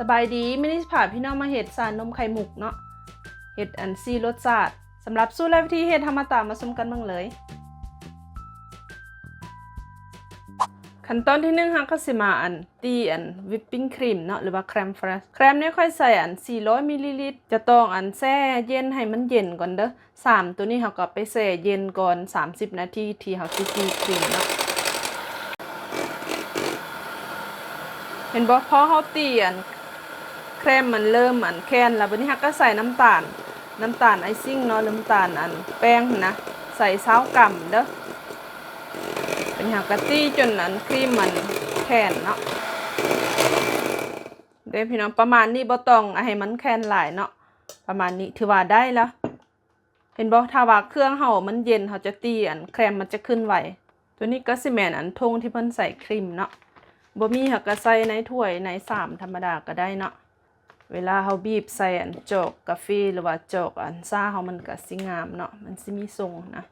สบายดีไม่ได้ผ่าพี่น้องมาเห็ดสารนมไข่มุกเนาะเห็ดอันซีรสชาติสำหรับสู้และวิธีเห็ดทำมาตามมาสมกันบ้างเลย ขั้นตอนที่หนึ่งฮะก็สิมาอันตีอันวิปปิ้งครีมเนาะหรือว่าแครมเฟรชแครมเนี่ยค่อยใส่อัน 400มิลลิลิตรจะต้องอันแช่เย็นให้มันเย็นก่อนเด้อสามตัวนี้เขาก็ไปแช่เย็นก่อน 30 นาทีที่เขาสิตีครีมเนาะเห็นบ่พอเขาตีอัน ครมมันเริ่มอันแคนแล้วบัดนี้ฮักก็ใส่น้ำตาล น้ำตาลไอซิ่งเนาะน้ำตาลอันแป้งนะใส่เช้ากำเด้อเป็นฮักกะตี้จนอันครีมมันแคนเนาะเด้พี่น้องประมาณนี้บ่ต้องเอาให้มันแคนหลายเนาะประมาณนี้ถือว่าได้แล้วเห็นบ่ถ้าว่าเครื่องเฮามันเย็นเขาจะตีอันแครมมันจะขึ้นไวตัวนี้ก็สิแมนอันทงที่เพิ่นใส่ครีมเนาะบ่มีหักกะใส่ในถ้วยในสามธรรมดาก็ได้เนาะ เวลาเฮาบีบใส่อันจอกกาแฟหรือว่าจอกอันซ่าเฮามันก็สิงามเนาะมันสิมีทรงนะ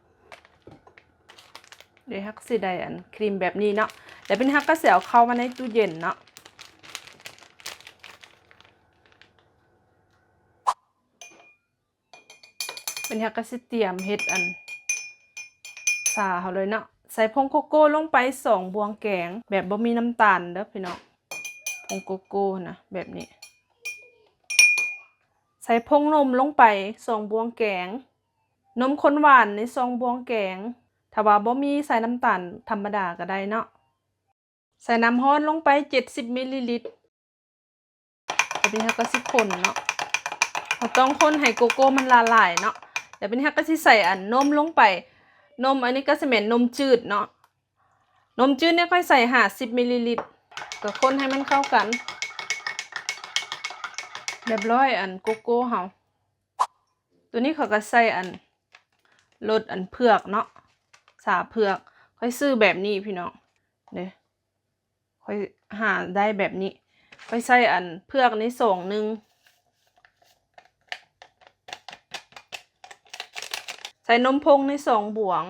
เดี๋ยวฮักสิได้อันครีมแบบนี้เนาะแล้วเป็นฮักก็สิเอาเข้ามาในตู้เย็นเนาะเป็นฮักก็สิเตรียมเฮ็ดอันสาเขาเลยเนาะใส่ผงโกโก้ลงไปสองบวงแกงแบบบ่มีน้ำตาลเด้อพี่น้องผงโกโก้นะแบบนี้ ใส่ผงนมลงไปสองบวงแกง นมข้นหวานในสองบวงแกง ถ้าว่าบ่มีใส่น้ำตาลธรรมดาก็ได้เนาะ ใส่น้ำร้อนลงไป 70มิลลิลิตรแบบนี้เราก็สิคนเนาะเราต้องคนให้โกโก้มันละลายเนาะเดี๋ยวเป็นนี้เราก็สิใส่อันนมลงไป นมอันนี้ก็จะเป็นนมจืดเนาะ นมจืดเนี่ยค่อยใส่ห้าสิบมิลลิลิตรก็คนให้มันเข้ากัน เรียบร้อยอันโกโก้เฮาตัวนี้เขาก็ใส่อันรสอันเผือกเนาะสาเผือกค่อยซื้อแบบนี้พี่น้องเด้ค่อยหาได้แบบนี้ ค่อยใส่อันเผือกนี้ส่งหนึ่งใส่นมพงในสองบวง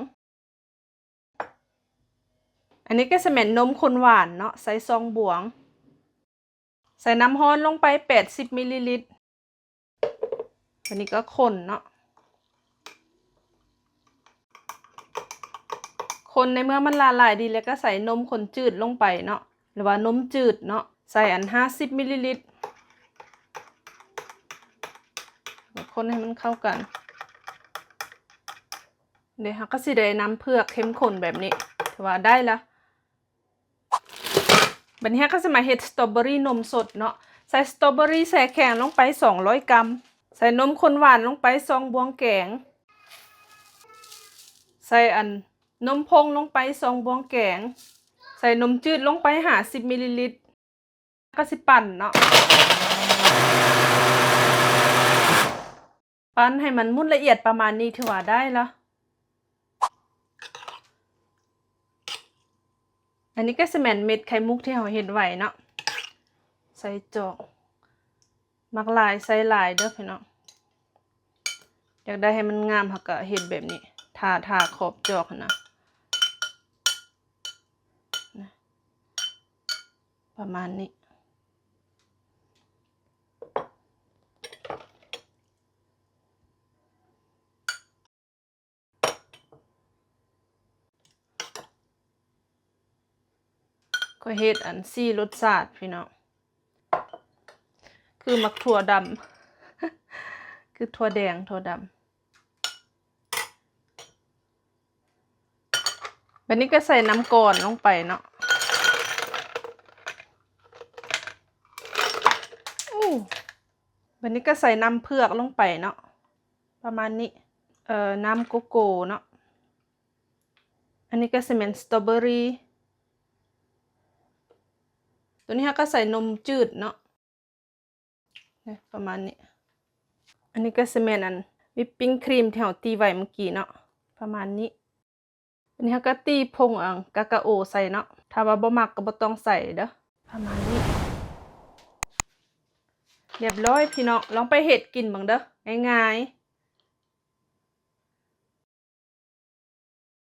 อันนี้ก็จะเป็นนมข้นหวานเนาะใส่สองบวง ใส่น้ำร้อนลงไป 80มิลลิลิตรอันนี้ก็คนเนาะคนในเมื่อมันละลายดีแล้วก็ใส่นมข้นจืดลงไปเนาะหรือว่านมจืดเนาะใส่อัน 50มิลลิลิตรคนให้มันเข้ากัน เดี๋ยวก็สิได้น้ำเผือกเข้มข้นแบบนี้ถือว่าได้ละ บัดนี้ก็จะมาเฮ็ดสตรอเบอรี่นมสดเนาะใส่สตรอเบอรี่แช่แข็งลงไป 200 กรัม ใส่นมข้นหวานลงไปสองบวงแกง ใส่อันนมพงลงไปสองบวงแกง ใส่นมจืดลงไป50มิลลิลิตรก็สิปั่นเนาะปั้นให้มันมุนละเอียดประมาณนี้ถือว่าได้แล้ว อันนี้ก็สแมนเม็ดไข่มุกที่เราเห็นไว้เนาะใส่จอกมักลายใส่ลายเด้อพี่น้องอยากได้ให้มันงามเขาก็เห็ดแบบนี้ทาทาขอบจอกนะประมาณนี้ ก็เฮ็ดอันซี่รสชาติพี่น้องคือมักถั่วดำคือถั่วแดงถั่วดำแบบนี้ก็ใส่น้ำก่อนลงไปเนาะอู้แบบนี้ก็ใส่น้ำเผือกลงไปเนาะประมาณนี้ เอ่อ น้ำโกโก้เนาะ อันนี้ก็จะเป็นสตรอเบอรี่ ตัวนี้ก็ใส่นมจืดเนาะประมาณนี้ อันนี้ก็จะเป็นอันวิปปิ้งครีมที่เราตีไว้เมื่อกี้เนาะประมาณนี้ อันนี้ก็ตีพงอังกากาโอใส่เนาะถ้าว่าบ่มักก็บ่ต้องใส่เด้อประมาณนี้ เรียบร้อยพี่น้องลองไปเฮ็ดกินบ้างเด้อง่ายๆ